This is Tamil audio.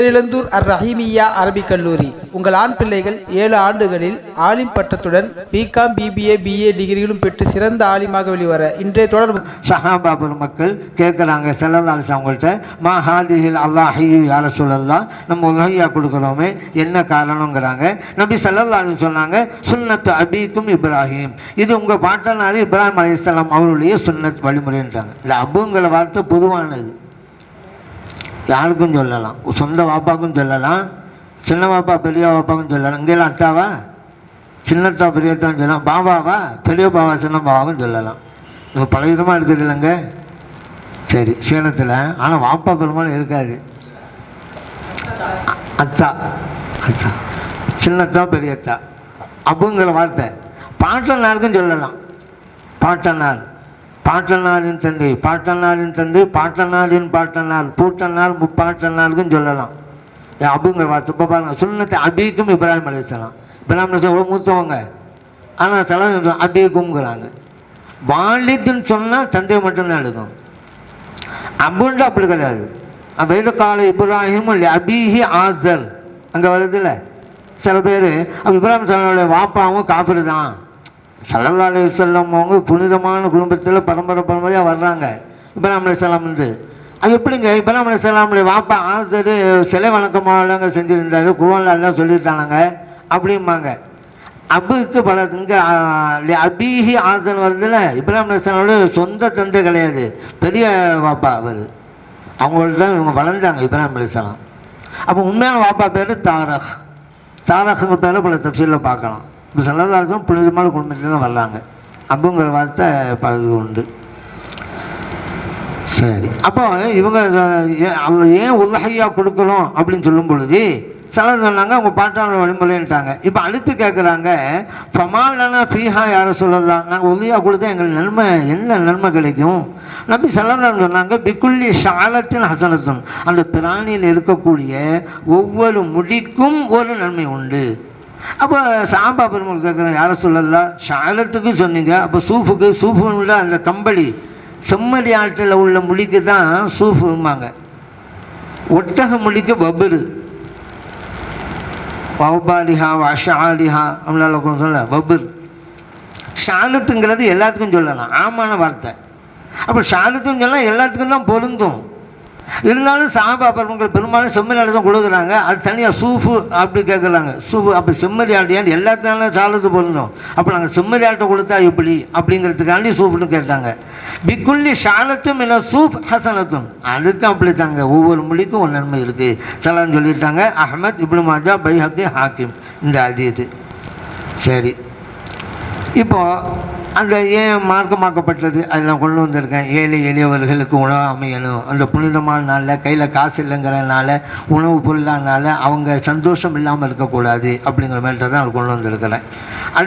பேரிழந்தூர் அர் ரஹீமியா அரபிக் கல்லூரி. உங்கள் ஆண் பிள்ளைகள் ஏழு ஆண்டுகளில் ஆலிம் பட்டத்துடன் பிகாம் பிபிஏ பிஏ டிகிரிகளும் பெற்று சிறந்த ஆலிமாக வெளிவர இன்றைய தொடர்பு சஹாபா பெருமக்கள் கேட்குறாங்க செல்லல்லாஸ் அவங்கள்ட்ட மா ஹாதிஹில் அல்லாஹி யார சொல்லலாம் நம்ம உலகையா கொடுக்குறோமே என்ன காரணங்கிறாங்க நபி செல்லல்லான்னு சொன்னாங்க சுன்னத்து அபிக்கும் இப்ராஹிம். இது உங்கள் பாட்டனார் இப்ராஹிம் அலையாம் அவருடைய சுன்னத் வழிமுறைன்றாங்க. இந்த அபுங்கிற வார்த்தை பொதுவானது. யாருக்கும் சொல்லலாம். சொந்த வாப்பாக்கும் சொல்லலாம். சின்ன பாப்பா பெரிய பாப்பாக்கும் சொல்லலாம். இங்கெல்லாம் அத்தாவா? சின்னத்தா பெரியத்தான் சொல்லலாம். பாபாவா பெரிய பாவா சின்ன பாவாவும் சொல்லலாம். இது பல விதமாக இருக்குது இல்லைங்க. சரி சேலத்தில். ஆனால் வாப்பா பெருமாள் இருக்காது அத்தா. அத்தா. சின்னத்தா பெரியத்தா அப்புங்கிற வார்த்தை. பாட்டனாருக்கும் சொல்லலாம். பாட்டனார். பாட்டனாரின் தந்தை பாட்டனாரின் தந்தை பாட்டனாரின் பாட்டனார் பூட்டனார் முப்பாட்டனாருக்கும் சொல்லலாம். அபுங்கிற வார்த்தை இப்போ பாருங்க சுண்ணத்தை அபிக்கும் இப்ராஹிம் அலிஸ்லாம் இப்ராஹிம் அலிஸ்லாம் எவ்வளோ மூத்தவங்க? ஆனால் சில அபிக்கும்ங்கிறாங்க. வாலிதுன்னு சொன்னால் தந்தை மட்டும்தான் எடுக்கும். அபுன்ட்டு அப்படி கிடையாது. வேத கால இப்ராஹிம் அபிஹி ஆசர் அங்கே வருதுல்ல. சில பேர் இப்ராஹிம் சல்லாவுடைய வாப்பாவும் காஃபிர் தான். சல்லல்லா அலி செல்லம் அவங்க புனிதமான குடும்பத்தில் பரம்பரை பரம்பரையாக வர்றாங்க. இப்ராஹிம் அலிஸ்லாம் வந்து. அது எப்படிங்க? இப்ராஹிம் அலிஸ்லாமுடைய வாப்பா ஆசர் சிலை வணக்கமாக செஞ்சுருந்தாரு. குருவான்ல எல்லாம் சொல்லிட்டானாங்க அப்படிம்பாங்க. அபுக்கு பல இங்கே அபிஹி ஆசன் வருதுல இப்ராஹிம் அலிஸ்லாமோட சொந்த தந்தை கிடையாது. பெரிய வாப்பா அவர். அவங்கள்ட்ட தான் இவங்க வளர்ந்தாங்க இப்ராஹிம் அலிஸ்லாம் அப்போ உண்மையான வாப்பா பேர் தாரக். தாரக்குங்க பேரை பல தப்சீலில் பார்க்கலாம். இப்போ செல்லதாரத்தும் புனிதமான குடும்பத்தில் தான் வர்றாங்க. அப்படிங்கிற வார்த்தை பலது உண்டு. சரி. அப்போ இவங்க ஏன் அவங்க ஏன் உலகையா கொடுக்கணும் அப்படின்னு சொல்லும் பொழுது சிலர் சொன்னாங்க அவங்க பாட்டாளர் வழிமுறைன்ட்டாங்க. இப்போ அடுத்து கேட்குறாங்க ஃபமாலனா ஃபீஹா யாரை சொல்லலாம் நாங்கள் உதவியாக கொடுத்தா எங்கள் நன்மை என்ன நன்மை கிடைக்கும்? நம்பி செல்லதான் சொன்னாங்க பிக்குள்ளி ஷாலத்தின் ஹசனத்தும் அந்த பிராணியில் இருக்கக்கூடிய ஒவ்வொரு முடிக்கும் ஒரு நன்மை உண்டு. அப்போ சாம்பா பெருமாள் கேட்குறேன் யாரை சொல்லல? ஷாலத்துக்கு சொன்னீங்க. அப்போ சூஃபுக்கு சூஃபுன்னு அந்த கம்பளி செம்மறி ஆற்றில் உள்ள முடிக்கு தான் சூஃபும்பாங்க. ஒட்டக முடிக்கு பபரு வௌபாலிஹா அப்படிலாம் அப்படின்னால சொல்ல பபர் ஷாலத்துங்கிறது எல்லாத்துக்கும் சொல்லலாம். ஆமான வார்த்தை. அப்போ ஷாலத்துன்னு சொன்னால் எல்லாத்துக்கும் தான் பொருந்தும். இருந்தாலும் சாபா பருவங்கள் பெரும்பாலும் செம்மறி தான் கொடுக்குறாங்க. அது தனியாக சூஃபு அப்படி கேட்குறாங்க சூஃபு அப்போ செம்மறி ஆடு எல்லாத்தாலும் சாலத்து பொருந்தும் அப்போ நாங்கள் செம்மறியாட்டை கொடுத்தா எப்படி? அப்படிங்கிறதுக்காண்டி சூஃப்னு கேட்டாங்க. பிக்குள்ளி ஷாலத்தும் என்ன சூஃப் ஹசனத்தும். அதுக்கும் அப்படி தாங்க ஒவ்வொரு மொழிக்கும் ஒரு நன்மை இருக்குது சலான்னு சொல்லியிருக்காங்க. அஹமத் இப்னு மாஜா பைஹக்கி ஹாக்கிம். இந்த அதீது சரி. இப்போது அந்த ஏன் மார்க்கமாக்கப்பட்டது? அதில் நான் கொண்டு வந்திருக்கேன். ஏழை எளியவர்களுக்கு உணவு அமையணும். அந்த புனிதமான நாளில் கையில் காசு இல்லைங்கிறனால உணவு பொருளானால அவங்க சந்தோஷம் இல்லாமல் இருக்கக்கூடாது அப்படிங்கிற மாதிரி தான் நான் கொண்டு வந்திருக்கிறேன்.